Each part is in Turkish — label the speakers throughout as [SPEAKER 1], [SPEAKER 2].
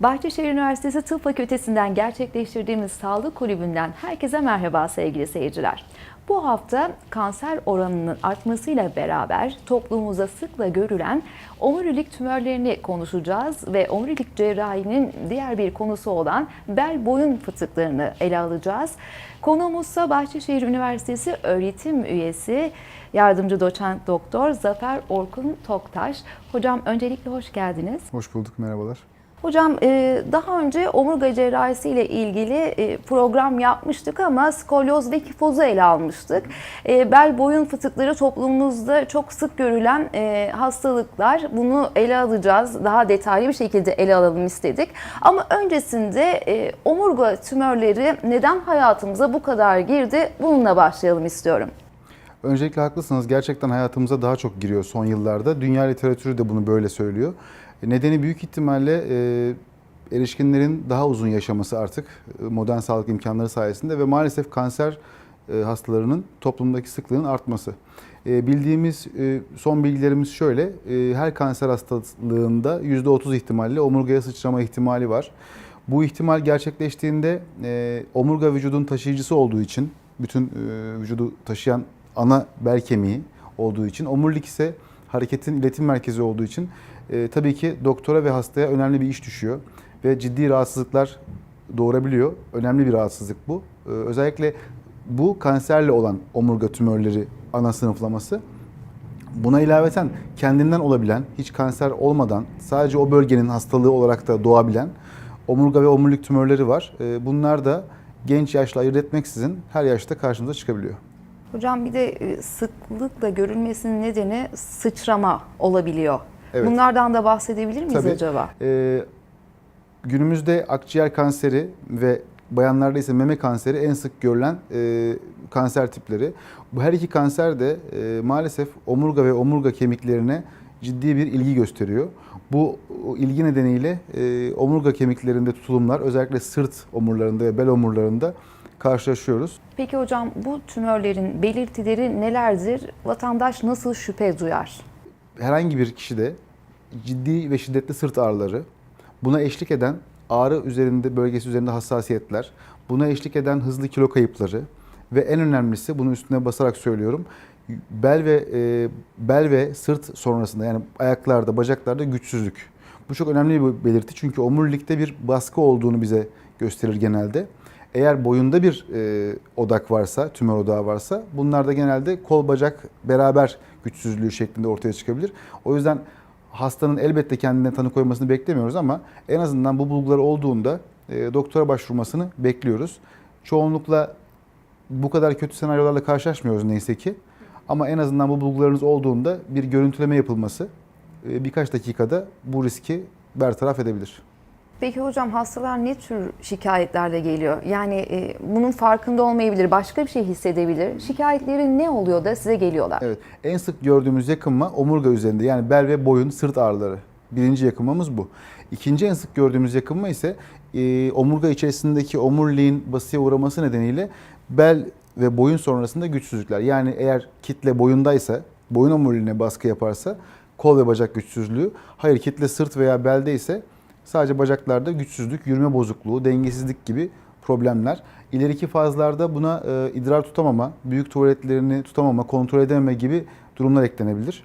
[SPEAKER 1] Bahçeşehir Üniversitesi Tıp Fakültesinden gerçekleştirdiğimiz sağlık kulübünden herkese merhaba sevgili seyirciler. Bu hafta kanser oranının artmasıyla beraber toplumumuzda sıkla görülen omurilik tümörlerini konuşacağız ve omurilik cerrahinin diğer bir konusu olan bel boyun fıtıklarını ele alacağız. Konuğumuzsa Bahçeşehir Üniversitesi öğretim üyesi yardımcı doçent doktor Zafer Orkun Toktaş. Hocam öncelikle hoş geldiniz.
[SPEAKER 2] Hoş bulduk, merhabalar.
[SPEAKER 1] Hocam e, daha önce omurga cerrahisi ile ilgili e, program yapmıştık ama skolyoz ve kifozu ele almıştık. E, Bel boyun fıtıkları toplumumuzda çok sık görülen hastalıklar. Bunu ele alacağız. Daha detaylı bir şekilde ele alalım istedik. Ama öncesinde omurga tümörleri neden hayatımıza bu kadar girdi? Bununla başlayalım istiyorum.
[SPEAKER 2] Öncelikle haklısınız. Gerçekten hayatımıza daha çok giriyor son yıllarda. Dünya literatürü de bunu böyle söylüyor. Nedeni büyük ihtimalle e, erişkinlerin daha uzun yaşaması artık e, modern sağlık imkanları sayesinde ve maalesef kanser e, hastalarının toplumdaki sıklığının artması. E, bildiğimiz e, son bilgilerimiz şöyle, e, her kanser hastalığında %30 ihtimalle omurgaya sıçrama ihtimali var. Bu ihtimal gerçekleştiğinde e, omurga vücudun taşıyıcısı olduğu için, bütün e, vücudu taşıyan ana bel kemiği olduğu için, omurilik ise hareketin iletim merkezi olduğu için e, tabii ki doktora ve hastaya önemli bir iş düşüyor ve ciddi rahatsızlıklar doğurabiliyor. Önemli bir rahatsızlık bu. E, özellikle bu kanserle olan omurga tümörleri ana sınıflaması. Buna ilaveten kendinden olabilen, hiç kanser olmadan sadece o bölgenin hastalığı olarak da doğabilen omurga ve omurilik tümörleri var. E, bunlar da genç yaşla ayırt etmeksizin her yaşta karşımıza çıkabiliyor.
[SPEAKER 1] Hocam bir de e, sıklıkla görülmesinin nedeni sıçrama olabiliyor.
[SPEAKER 2] Evet.
[SPEAKER 1] Bunlardan da bahsedebilir miyiz
[SPEAKER 2] Tabii.
[SPEAKER 1] acaba?
[SPEAKER 2] Ee, günümüzde akciğer kanseri ve bayanlarda ise meme kanseri en sık görülen e, kanser tipleri. Bu her iki kanser de e, maalesef omurga ve omurga kemiklerine ciddi bir ilgi gösteriyor. Bu ilgi nedeniyle e, omurga kemiklerinde tutulumlar özellikle sırt omurlarında ve bel omurlarında karşılaşıyoruz.
[SPEAKER 1] Peki hocam bu tümörlerin belirtileri nelerdir? Vatandaş nasıl şüphe duyar?
[SPEAKER 2] Herhangi bir kişide ciddi ve şiddetli sırt ağrıları, buna eşlik eden ağrı üzerinde bölgesi üzerinde hassasiyetler, buna eşlik eden hızlı kilo kayıpları ve en önemlisi bunun üstüne basarak söylüyorum. Bel ve e, bel ve sırt sonrasında yani ayaklarda, bacaklarda güçsüzlük. Bu çok önemli bir belirti çünkü omurilikte bir baskı olduğunu bize gösterir genelde. Eğer boyunda bir e, odak varsa, tümör odağı varsa bunlar da genelde kol bacak beraber güçsüzlüğü şeklinde ortaya çıkabilir. O yüzden hastanın elbette kendine tanı koymasını beklemiyoruz ama en azından bu bulgular olduğunda e, doktora başvurmasını bekliyoruz. Çoğunlukla bu kadar kötü senaryolarla karşılaşmıyoruz neyse ki. Ama en azından bu bulgularınız olduğunda bir görüntüleme yapılması e, birkaç dakikada bu riski bertaraf edebilir.
[SPEAKER 1] Peki hocam hastalar ne tür şikayetlerle geliyor? Yani e, bunun farkında olmayabilir, başka bir şey hissedebilir. Şikayetleri ne oluyor da size geliyorlar?
[SPEAKER 2] Evet. En sık gördüğümüz yakınma omurga üzerinde yani bel ve boyun sırt ağrıları. Birinci yakınmamız bu. İkinci en sık gördüğümüz yakınma ise e, omurga içerisindeki omuriliğin basıya uğraması nedeniyle bel ve boyun sonrasında güçsüzlükler. Yani eğer kitle boyundaysa, boyun omuriliğine baskı yaparsa kol ve bacak güçsüzlüğü. Hayır kitle sırt veya belde ise sadece bacaklarda güçsüzlük, yürüme bozukluğu, dengesizlik gibi problemler. İleriki fazlarda buna e, idrar tutamama, büyük tuvaletlerini tutamama, kontrol edememe gibi durumlar eklenebilir.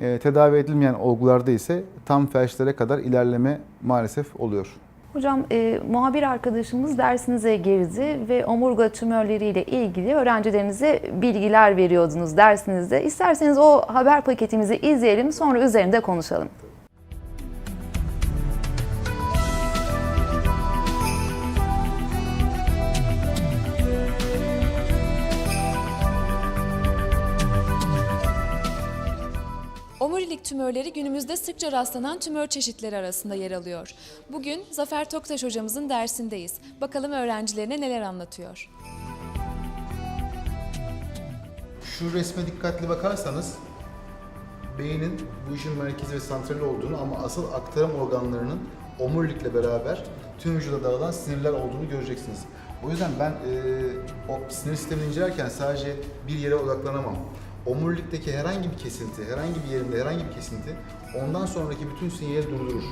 [SPEAKER 2] E, tedavi edilmeyen olgularda ise tam felçlere kadar ilerleme maalesef oluyor.
[SPEAKER 1] Hocam e, muhabir arkadaşımız dersinize girdi ve omurga tümörleriyle ilgili öğrencilerinize bilgiler veriyordunuz dersinizde. İsterseniz o haber paketimizi izleyelim sonra üzerinde konuşalım.
[SPEAKER 3] Tümörleri günümüzde sıkça rastlanan tümör çeşitleri arasında yer alıyor. Bugün Zafer Toktaş hocamızın dersindeyiz. Bakalım öğrencilerine neler anlatıyor.
[SPEAKER 2] Şu resme dikkatli bakarsanız beynin bu işin merkezi ve santrali olduğunu ama asıl aktarım organlarının omurilikle beraber tüm vücuda dağılan sinirler olduğunu göreceksiniz. O yüzden ben e, o sinir sistemini incelerken sadece bir yere odaklanamam. Omurilikteki herhangi bir kesinti, herhangi bir yerinde herhangi bir kesinti ondan sonraki bütün sinyali durdurur.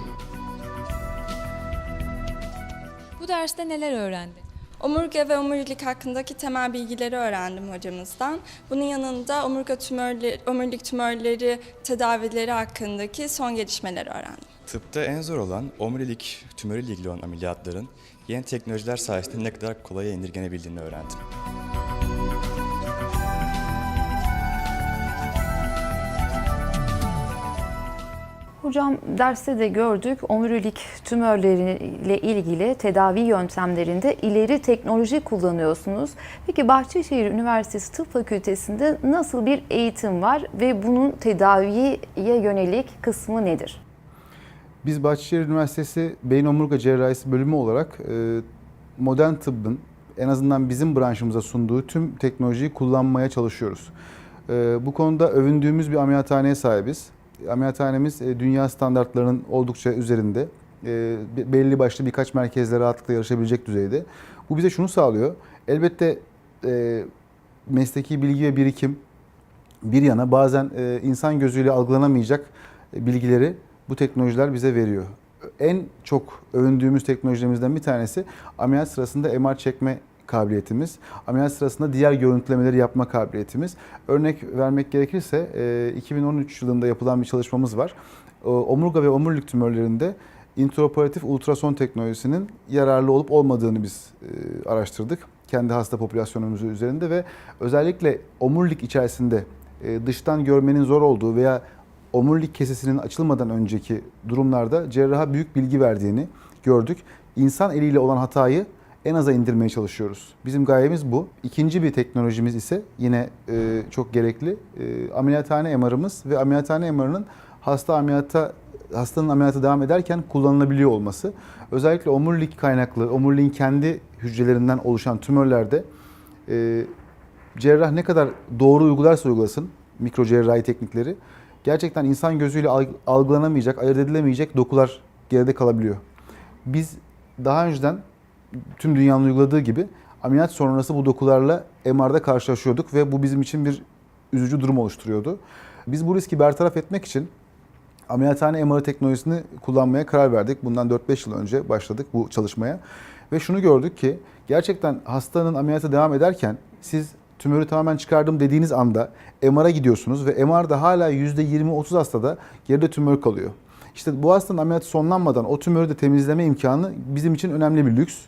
[SPEAKER 3] Bu derste neler öğrendin?
[SPEAKER 4] Omurga ve omurilik hakkındaki temel bilgileri öğrendim hocamızdan. Bunun yanında omurga tümörleri, omurilik tümörleri tedavileri hakkındaki son gelişmeleri öğrendim.
[SPEAKER 5] Tıpta en zor olan omurilik tümörüyle ilgili olan ameliyatların yeni teknolojiler sayesinde ne kadar kolaya indirgenebildiğini öğrendim.
[SPEAKER 1] Hocam derste de gördük omurilik tümörleriyle ilgili tedavi yöntemlerinde ileri teknoloji kullanıyorsunuz. Peki Bahçeşehir Üniversitesi Tıp Fakültesi'nde nasıl bir eğitim var ve bunun tedaviye yönelik kısmı nedir?
[SPEAKER 2] Biz Bahçeşehir Üniversitesi Beyin Omurga Cerrahisi bölümü olarak e, modern tıbbın en azından bizim branşımıza sunduğu tüm teknolojiyi kullanmaya çalışıyoruz. E, bu konuda övündüğümüz bir ameliyathaneye sahibiz. Ameliyathanemiz e, dünya standartlarının oldukça üzerinde. E, be- belli başlı birkaç merkezle rahatlıkla yarışabilecek düzeyde. Bu bize şunu sağlıyor. Elbette e, mesleki bilgi ve birikim bir yana bazen insan gözüyle algılanamayacak bilgileri bu teknolojiler bize veriyor. En çok övündüğümüz teknolojilerimizden bir tanesi ameliyat sırasında MR çekme kabiliyetimiz, ameliyat sırasında diğer görüntülemeleri yapma kabiliyetimiz. Örnek vermek gerekirse e, 2013 yılında yapılan bir çalışmamız var. E, Omurga ve omurilik tümörlerinde intraoperatif ultrason teknolojisinin yararlı olup olmadığını biz e, araştırdık. Kendi hasta popülasyonumuz üzerinde ve özellikle omurilik içerisinde e, dıştan görmenin zor olduğu veya omurilik kesesinin açılmadan önceki durumlarda cerraha büyük bilgi verdiğini gördük. İnsan eliyle olan hatayı en aza indirmeye çalışıyoruz. Bizim gayemiz bu. İkinci bir teknolojimiz ise yine e, çok gerekli. E, ameliyathane MR'ımız ve ameliyathane MR'ının hasta ameliyata hastanın ameliyatı devam ederken kullanılabiliyor olması. Özellikle omurilik kaynaklı, omuriliğin kendi hücrelerinden oluşan tümörlerde e, cerrah ne kadar doğru uygularsa uygulasın mikro cerrahi teknikleri gerçekten insan gözüyle alg- algılanamayacak, ayırt edilemeyecek dokular geride kalabiliyor. Biz daha önceden tüm dünyanın uyguladığı gibi ameliyat sonrası bu dokularla MR'da karşılaşıyorduk ve bu bizim için bir üzücü durum oluşturuyordu. Biz bu riski bertaraf etmek için ameliyathane MR teknolojisini kullanmaya karar verdik. Bundan 4-5 yıl önce başladık bu çalışmaya. Ve şunu gördük ki gerçekten hastanın ameliyata devam ederken siz tümörü tamamen çıkardım dediğiniz anda MR'a gidiyorsunuz ve MR'da hala %20-30 hastada geride tümör kalıyor. İşte bu hastanın ameliyatı sonlanmadan o tümörü de temizleme imkanı bizim için önemli bir lüks.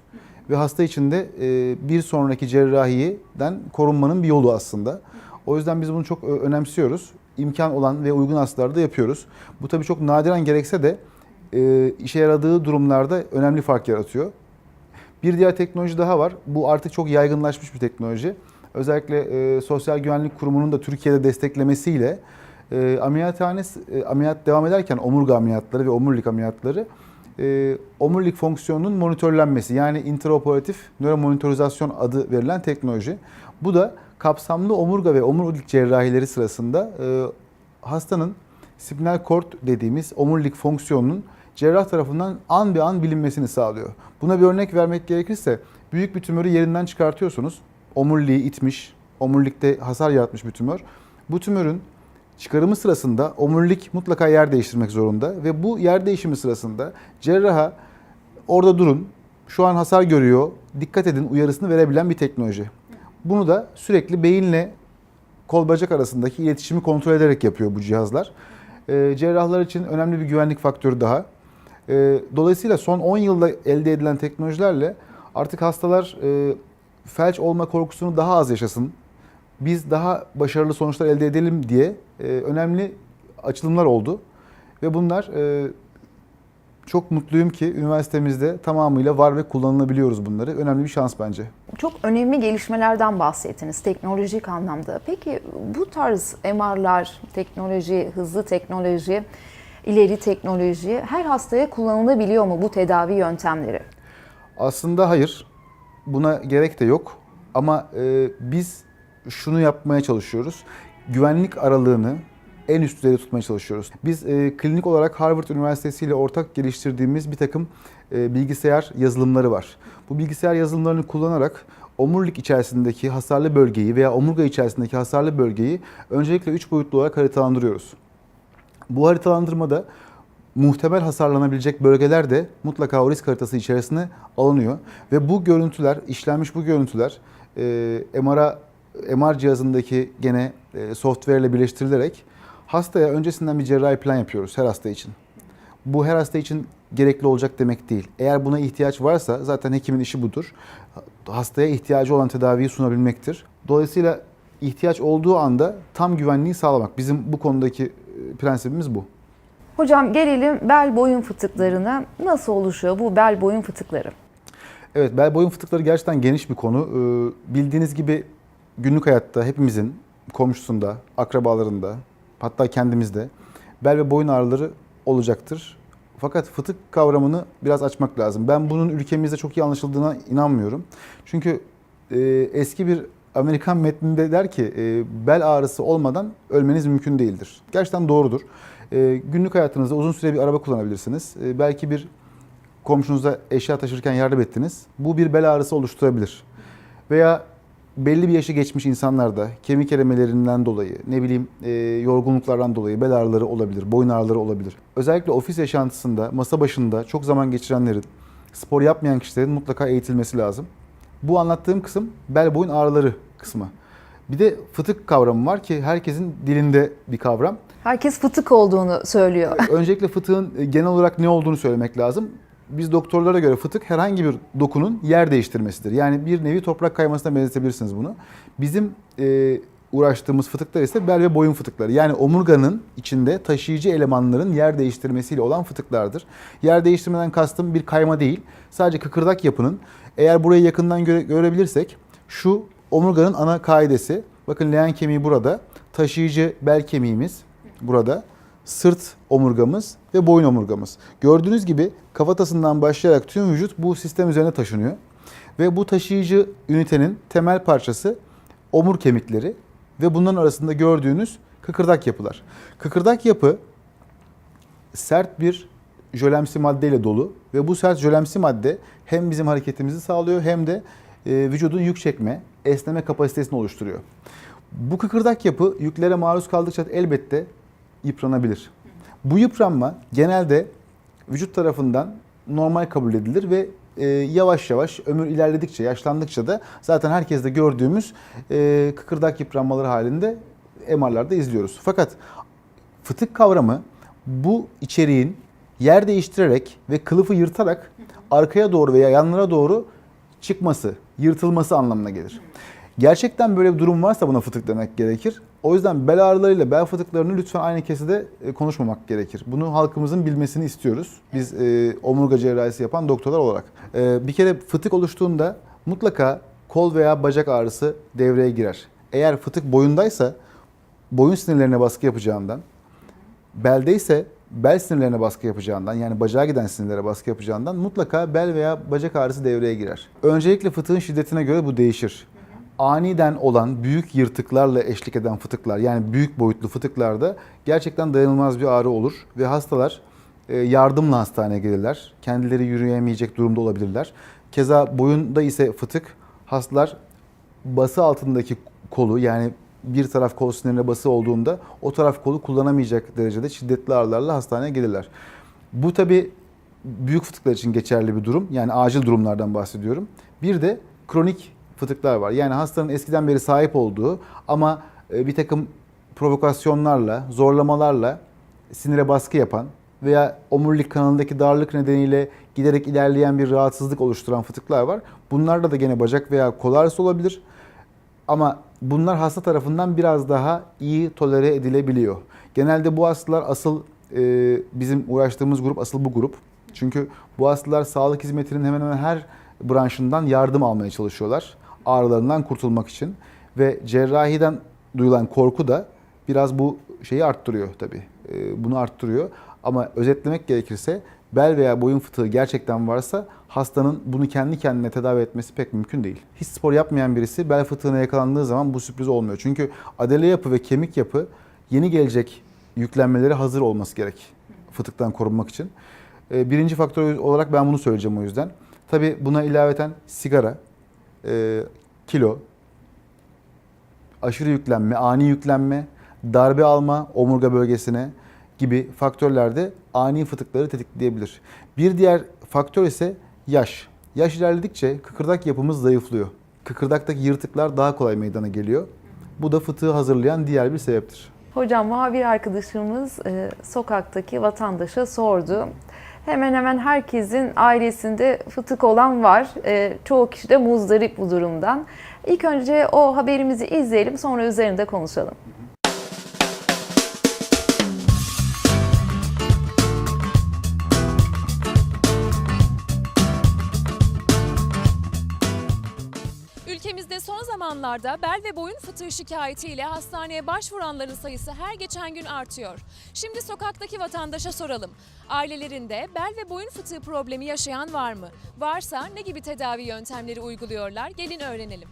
[SPEAKER 2] Ve hasta için de e, bir sonraki cerrahiden korunmanın bir yolu aslında. O yüzden biz bunu çok ö- önemsiyoruz. İmkan olan ve uygun hastalarda yapıyoruz. Bu tabii çok nadiren gerekse de e, işe yaradığı durumlarda önemli fark yaratıyor. Bir diğer teknoloji daha var. Bu artık çok yaygınlaşmış bir teknoloji. Özellikle e, Sosyal Güvenlik Kurumu'nun da Türkiye'de desteklemesiyle e, ameliyathane e, ameliyat devam ederken omurga ameliyatları ve omurilik ameliyatları e, omurilik fonksiyonunun monitörlenmesi yani intraoperatif nöromonitorizasyon adı verilen teknoloji. Bu da kapsamlı omurga ve omurilik cerrahileri sırasında e, hastanın spinal cord dediğimiz omurilik fonksiyonunun cerrah tarafından an be an bilinmesini sağlıyor. Buna bir örnek vermek gerekirse büyük bir tümörü yerinden çıkartıyorsunuz. Omuriliği itmiş, omurilikte hasar yaratmış bir tümör. Bu tümörün çıkarımı sırasında omurilik mutlaka yer değiştirmek zorunda ve bu yer değişimi sırasında cerraha orada durun, şu an hasar görüyor, dikkat edin uyarısını verebilen bir teknoloji. Bunu da sürekli beyinle kol bacak arasındaki iletişimi kontrol ederek yapıyor bu cihazlar. Ee, cerrahlar için önemli bir güvenlik faktörü daha. Ee, dolayısıyla son 10 yılda elde edilen teknolojilerle artık hastalar e, felç olma korkusunu daha az yaşasın, biz daha başarılı sonuçlar elde edelim diye e, önemli açılımlar oldu. Ve bunlar e, çok mutluyum ki üniversitemizde tamamıyla var ve kullanılabiliyoruz bunları. Önemli bir şans bence.
[SPEAKER 1] Çok önemli gelişmelerden bahsettiniz teknolojik anlamda. Peki bu tarz MR'lar, teknoloji, hızlı teknoloji, ileri teknoloji her hastaya kullanılabiliyor mu bu tedavi yöntemleri?
[SPEAKER 2] Aslında hayır. Buna gerek de yok. Ama e, biz şunu yapmaya çalışıyoruz. Güvenlik aralığını en üst düzeyde tutmaya çalışıyoruz. Biz e, klinik olarak Harvard Üniversitesi ile ortak geliştirdiğimiz bir takım e, bilgisayar yazılımları var. Bu bilgisayar yazılımlarını kullanarak omurilik içerisindeki hasarlı bölgeyi veya omurga içerisindeki hasarlı bölgeyi öncelikle 3 boyutlu olarak haritalandırıyoruz. Bu haritalandırmada muhtemel hasarlanabilecek bölgeler de mutlaka o risk haritası içerisine alınıyor. Ve bu görüntüler, işlenmiş bu görüntüler e, MR'a, MR cihazındaki gene e, software ile birleştirilerek hastaya öncesinden bir cerrahi plan yapıyoruz her hasta için. Bu her hasta için gerekli olacak demek değil. Eğer buna ihtiyaç varsa zaten hekimin işi budur. Hastaya ihtiyacı olan tedaviyi sunabilmektir. Dolayısıyla ihtiyaç olduğu anda tam güvenliği sağlamak. Bizim bu konudaki e, prensibimiz bu.
[SPEAKER 1] Hocam gelelim bel boyun fıtıklarına. Nasıl oluşuyor bu bel boyun fıtıkları?
[SPEAKER 2] Evet bel boyun fıtıkları gerçekten geniş bir konu. Ee, Bildiğiniz gibi günlük hayatta hepimizin komşusunda, akrabalarında, hatta kendimizde bel ve boyun ağrıları olacaktır. Fakat fıtık kavramını biraz açmak lazım. Ben bunun ülkemizde çok iyi anlaşıldığına inanmıyorum. Çünkü e, eski bir Amerikan metninde der ki e, bel ağrısı olmadan ölmeniz mümkün değildir. Gerçekten doğrudur. E, günlük hayatınızda uzun süre bir araba kullanabilirsiniz. E, belki bir komşunuza eşya taşırken yardım ettiniz. Bu bir bel ağrısı oluşturabilir. Veya belli bir yaşı geçmiş insanlarda kemik erimelerinden dolayı, ne bileyim e, yorgunluklardan dolayı bel ağrıları olabilir, boyun ağrıları olabilir. Özellikle ofis yaşantısında, masa başında çok zaman geçirenlerin, spor yapmayan kişilerin mutlaka eğitilmesi lazım. Bu anlattığım kısım bel boyun ağrıları kısmı. Bir de fıtık kavramı var ki herkesin dilinde bir kavram.
[SPEAKER 1] Herkes fıtık olduğunu söylüyor.
[SPEAKER 2] Öncelikle fıtığın e, genel olarak ne olduğunu söylemek lazım. Biz doktorlara göre fıtık herhangi bir dokunun yer değiştirmesidir. Yani bir nevi toprak kaymasına benzetebilirsiniz bunu. Bizim e, uğraştığımız fıtıklar ise bel ve boyun fıtıkları. Yani omurganın içinde taşıyıcı elemanların yer değiştirmesiyle olan fıtıklardır. Yer değiştirmeden kastım bir kayma değil. Sadece kıkırdak yapının eğer burayı yakından göre, görebilirsek şu omurganın ana kaidesi. Bakın leğen kemiği burada. Taşıyıcı bel kemiğimiz burada. Sırt omurgamız ve boyun omurgamız. Gördüğünüz gibi kafatasından başlayarak tüm vücut bu sistem üzerine taşınıyor. Ve bu taşıyıcı ünitenin temel parçası omur kemikleri ve bunların arasında gördüğünüz kıkırdak yapılar. Kıkırdak yapı sert bir jölemsi maddeyle dolu ve bu sert jölemsi madde hem bizim hareketimizi sağlıyor hem de e, vücudun yük çekme, esneme kapasitesini oluşturuyor. Bu kıkırdak yapı yüklere maruz kaldıkça elbette yıpranabilir. Bu yıpranma genelde vücut tarafından normal kabul edilir ve e, yavaş yavaş ömür ilerledikçe, yaşlandıkça da zaten herkeste gördüğümüz e, kıkırdak yıpranmaları halinde MR'larda izliyoruz. Fakat fıtık kavramı bu içeriğin yer değiştirerek ve kılıfı yırtarak arkaya doğru veya yanlara doğru çıkması, yırtılması anlamına gelir. Gerçekten böyle bir durum varsa buna fıtık demek gerekir. O yüzden bel ağrılarıyla bel fıtıklarını lütfen aynı kesede e, konuşmamak gerekir. Bunu halkımızın bilmesini istiyoruz. Biz e, omurga cerrahisi yapan doktorlar olarak. E, bir kere fıtık oluştuğunda mutlaka kol veya bacak ağrısı devreye girer. Eğer fıtık boyundaysa boyun sinirlerine baskı yapacağından, belde ise bel sinirlerine baskı yapacağından yani bacağa giden sinirlere baskı yapacağından mutlaka bel veya bacak ağrısı devreye girer. Öncelikle fıtığın şiddetine göre bu değişir. Aniden olan büyük yırtıklarla eşlik eden fıtıklar yani büyük boyutlu fıtıklarda gerçekten dayanılmaz bir ağrı olur ve hastalar e, yardımla hastaneye gelirler. Kendileri yürüyemeyecek durumda olabilirler. Keza boyunda ise fıtık hastalar bası altındaki kolu yani bir taraf kol sinirine bası olduğunda o taraf kolu kullanamayacak derecede şiddetli ağrılarla hastaneye gelirler. Bu tabi büyük fıtıklar için geçerli bir durum. Yani acil durumlardan bahsediyorum. Bir de kronik fıtıklar var. Yani hastanın eskiden beri sahip olduğu ama e, bir takım provokasyonlarla, zorlamalarla sinire baskı yapan veya omurilik kanalındaki darlık nedeniyle giderek ilerleyen bir rahatsızlık oluşturan fıtıklar var. Bunlarla da gene bacak veya kol ağrısı olabilir. Ama bunlar hasta tarafından biraz daha iyi tolere edilebiliyor. Genelde bu hastalar asıl e, bizim uğraştığımız grup asıl bu grup. Çünkü bu hastalar sağlık hizmetinin hemen hemen her branşından yardım almaya çalışıyorlar. Ağrılarından kurtulmak için. Ve cerrahiden duyulan korku da biraz bu şeyi arttırıyor tabii. E, bunu arttırıyor. Ama özetlemek gerekirse bel veya boyun fıtığı gerçekten varsa hastanın bunu kendi kendine tedavi etmesi pek mümkün değil. Hiç spor yapmayan birisi bel fıtığına yakalandığı zaman bu sürpriz olmuyor. Çünkü adele yapı ve kemik yapı yeni gelecek yüklenmelere hazır olması gerek fıtıktan korunmak için. Ee, Birinci faktör olarak ben bunu söyleyeceğim o yüzden. Tabii buna ilaveten sigara, e, kilo, aşırı yüklenme, ani yüklenme, darbe alma omurga bölgesine gibi faktörler de ani fıtıkları tetikleyebilir. Bir diğer faktör ise yaş. Yaş ilerledikçe kıkırdak yapımız zayıflıyor. Kıkırdaktaki yırtıklar daha kolay meydana geliyor. Bu da fıtığı hazırlayan diğer bir sebeptir.
[SPEAKER 1] Hocam muhabir arkadaşımız e, sokaktaki vatandaşa sordu. Hemen hemen herkesin ailesinde fıtık olan var. E, çoğu kişi de muzdarip bu durumdan. İlk önce o haberimizi izleyelim sonra üzerinde konuşalım.
[SPEAKER 3] Zamanlarda bel ve boyun fıtığı şikayetiyle hastaneye başvuranların sayısı her geçen gün artıyor. Şimdi sokaktaki vatandaşa soralım. Ailelerinde bel ve boyun fıtığı problemi yaşayan var mı? Varsa ne gibi tedavi yöntemleri uyguluyorlar? Gelin öğrenelim.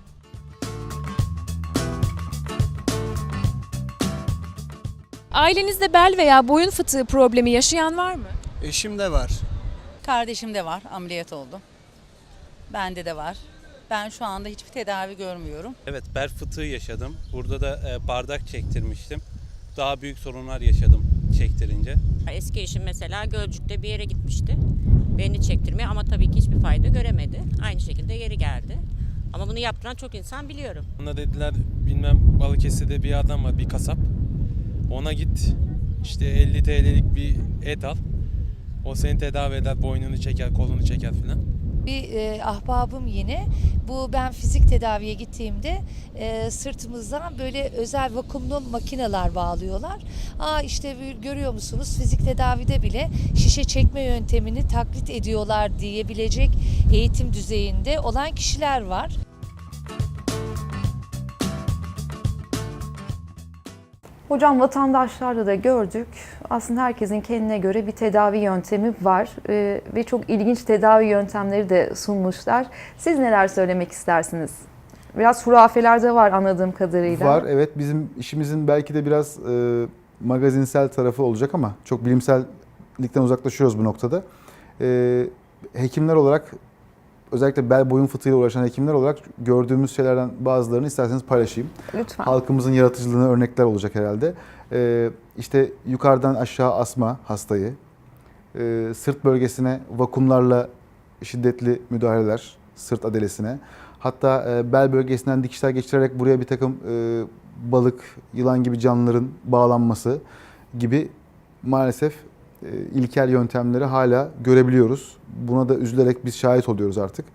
[SPEAKER 3] Ailenizde bel veya boyun fıtığı problemi yaşayan var mı?
[SPEAKER 6] Eşim de var.
[SPEAKER 7] Kardeşim de var, ameliyat oldu. Bende de var. Ben şu anda hiçbir tedavi görmüyorum.
[SPEAKER 8] Evet bel fıtığı yaşadım. Burada da e, bardak çektirmiştim. Daha büyük sorunlar yaşadım çektirince.
[SPEAKER 9] Eski eşim mesela Gölcük'te bir yere gitmişti. Beni çektirmeye ama tabii ki hiçbir fayda göremedi. Aynı şekilde geri geldi. Ama bunu yaptıran çok insan biliyorum.
[SPEAKER 8] Bana dediler bilmem Balıkesir'de bir adam var bir kasap. Ona git işte 50 TL'lik bir et al. O seni tedavi eder, boynunu çeker, kolunu çeker filan.
[SPEAKER 10] Bir e, ahbabım yine bu ben fizik tedaviye gittiğimde e, sırtımızdan böyle özel vakumlu makineler bağlıyorlar. Aa işte görüyor musunuz fizik tedavide bile şişe çekme yöntemini taklit ediyorlar diyebilecek eğitim düzeyinde olan kişiler var.
[SPEAKER 1] Hocam vatandaşlarda da gördük. Aslında herkesin kendine göre bir tedavi yöntemi var Ee, ve çok ilginç tedavi yöntemleri de sunmuşlar. Siz neler söylemek istersiniz? Biraz hurafeler de var anladığım kadarıyla.
[SPEAKER 2] Var evet bizim işimizin belki de biraz e, magazinsel tarafı olacak ama çok bilimsellikten uzaklaşıyoruz bu noktada. E, hekimler olarak özellikle bel boyun fıtığıyla uğraşan hekimler olarak gördüğümüz şeylerden bazılarını isterseniz paylaşayım.
[SPEAKER 1] Lütfen.
[SPEAKER 2] Halkımızın yaratıcılığına örnekler olacak herhalde. Ee, işte yukarıdan aşağı asma hastayı, ee, sırt bölgesine vakumlarla şiddetli müdahaleler, sırt adelesine. Hatta e, bel bölgesinden dikişler geçirerek buraya bir takım e, balık, yılan gibi canlıların bağlanması gibi maalesef e, ilkel yöntemleri hala görebiliyoruz. Buna da üzülerek biz şahit oluyoruz artık.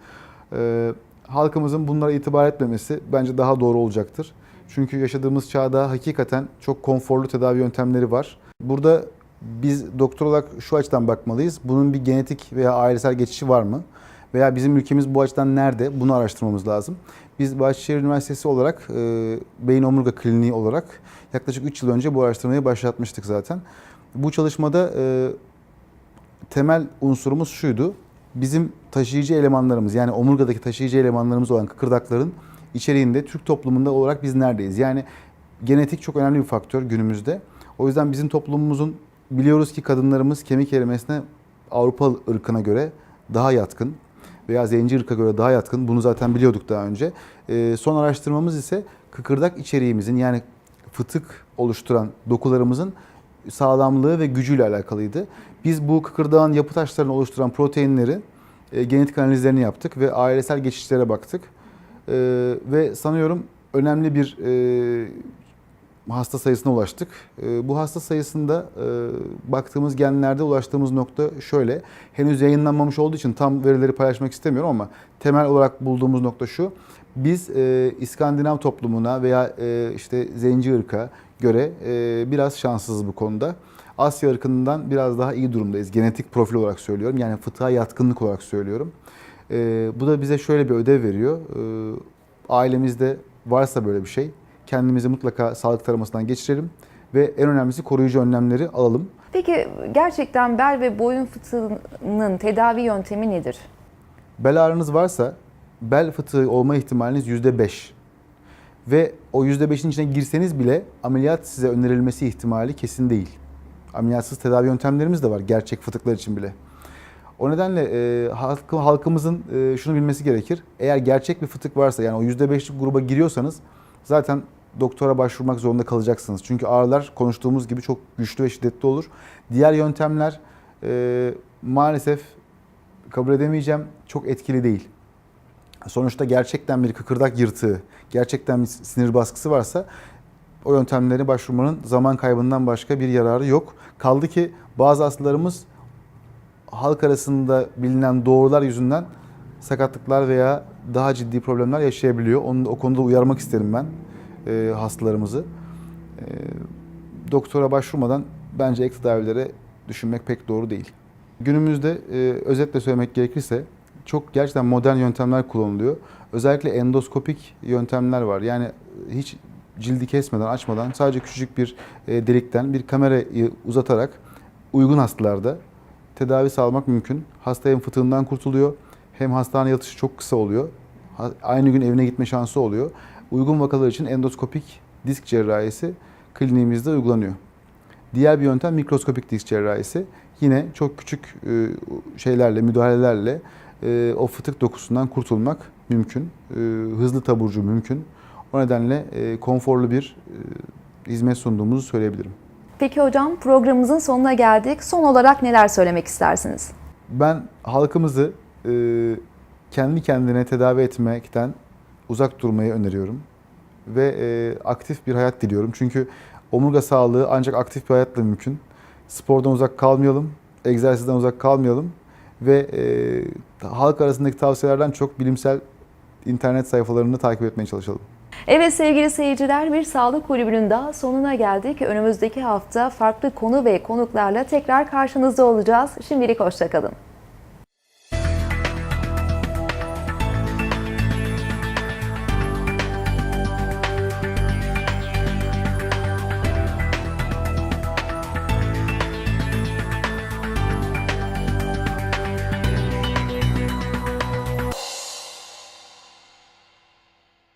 [SPEAKER 2] Ee, halkımızın bunlara itibar etmemesi bence daha doğru olacaktır. Çünkü yaşadığımız çağda hakikaten çok konforlu tedavi yöntemleri var. Burada biz doktor olarak şu açıdan bakmalıyız. Bunun bir genetik veya ailesel geçişi var mı? Veya bizim ülkemiz bu açıdan nerede? Bunu araştırmamız lazım. Biz Bahçeşehir Üniversitesi olarak, e, Beyin Omurga Kliniği olarak yaklaşık 3 yıl önce bu araştırmayı başlatmıştık zaten. Bu çalışmada e, temel unsurumuz şuydu. Bizim taşıyıcı elemanlarımız yani omurgadaki taşıyıcı elemanlarımız olan kıkırdakların içeriğinde Türk toplumunda olarak biz neredeyiz? Yani genetik çok önemli bir faktör günümüzde. O yüzden bizim toplumumuzun biliyoruz ki kadınlarımız kemik erimesine Avrupa ırkına göre daha yatkın veya zenci ırka göre daha yatkın. Bunu zaten biliyorduk daha önce. Ee, son araştırmamız ise kıkırdak içeriğimizin yani fıtık oluşturan dokularımızın sağlamlığı ve gücüyle alakalıydı. Biz bu kıkırdağın yapı taşlarını oluşturan proteinleri e, genetik analizlerini yaptık ve ailesel geçişlere baktık. E, ve sanıyorum önemli bir e, hasta sayısına ulaştık. E, bu hasta sayısında e, baktığımız genlerde ulaştığımız nokta şöyle. Henüz yayınlanmamış olduğu için tam verileri paylaşmak istemiyorum ama temel olarak bulduğumuz nokta şu. Biz e, İskandinav toplumuna veya e, işte zenci ırka göre e, biraz şanssızız bu konuda. Asya ırkından biraz daha iyi durumdayız. Genetik profil olarak söylüyorum. Yani fıtığa yatkınlık olarak söylüyorum. E, bu da bize şöyle bir ödev veriyor. E, ailemizde varsa böyle bir şey kendimizi mutlaka sağlık taramasından geçirelim ve en önemlisi koruyucu önlemleri alalım.
[SPEAKER 1] Peki gerçekten bel ve boyun fıtığının tedavi yöntemi nedir?
[SPEAKER 2] Bel ağrınız varsa bel fıtığı olma ihtimaliniz %5. Ve o %5'in içine girseniz bile ameliyat size önerilmesi ihtimali kesin değil. Ameliyatsız tedavi yöntemlerimiz de var gerçek fıtıklar için bile. O nedenle e, halkı, halkımızın e, şunu bilmesi gerekir. Eğer gerçek bir fıtık varsa yani o %5'lik gruba giriyorsanız zaten doktora başvurmak zorunda kalacaksınız. Çünkü ağrılar konuştuğumuz gibi çok güçlü ve şiddetli olur. Diğer yöntemler e, maalesef kabul edemeyeceğim çok etkili değil. Sonuçta gerçekten bir kıkırdak yırtığı, gerçekten bir sinir baskısı varsa o yöntemlere başvurmanın zaman kaybından başka bir yararı yok. Kaldı ki bazı hastalarımız halk arasında bilinen doğrular yüzünden sakatlıklar veya daha ciddi problemler yaşayabiliyor. Onu, o konuda uyarmak isterim ben e, hastalarımızı. E, doktora başvurmadan bence ek tedavilere düşünmek pek doğru değil. Günümüzde e, özetle söylemek gerekirse çok gerçekten modern yöntemler kullanılıyor. Özellikle endoskopik yöntemler var. Yani e, hiç cildi kesmeden, açmadan sadece küçücük bir e, delikten bir kamerayı uzatarak uygun hastalarda tedavi sağlamak mümkün. Hasta hem fıtığından kurtuluyor hem hastane yatışı çok kısa oluyor. Aynı gün evine gitme şansı oluyor. Uygun vakalar için endoskopik disk cerrahisi kliniğimizde uygulanıyor. Diğer bir yöntem mikroskopik disk cerrahisi. Yine çok küçük e, şeylerle, müdahalelerle e, o fıtık dokusundan kurtulmak mümkün. E, Hızlı taburcu mümkün. O nedenle e, konforlu bir e, hizmet sunduğumuzu söyleyebilirim.
[SPEAKER 1] Peki hocam programımızın sonuna geldik. Son olarak neler söylemek istersiniz?
[SPEAKER 2] Ben halkımızı e, kendi kendine tedavi etmekten uzak durmayı öneriyorum. Ve e, aktif bir hayat diliyorum. Çünkü omurga sağlığı ancak aktif bir hayatla mümkün. Spordan uzak kalmayalım, egzersizden uzak kalmayalım. Ve e, halk arasındaki tavsiyelerden çok bilimsel internet sayfalarını takip etmeye çalışalım.
[SPEAKER 1] Evet sevgili seyirciler bir sağlık kulübünün daha sonuna geldik. Önümüzdeki hafta farklı konu ve konuklarla tekrar karşınızda olacağız. Şimdilik hoşçakalın.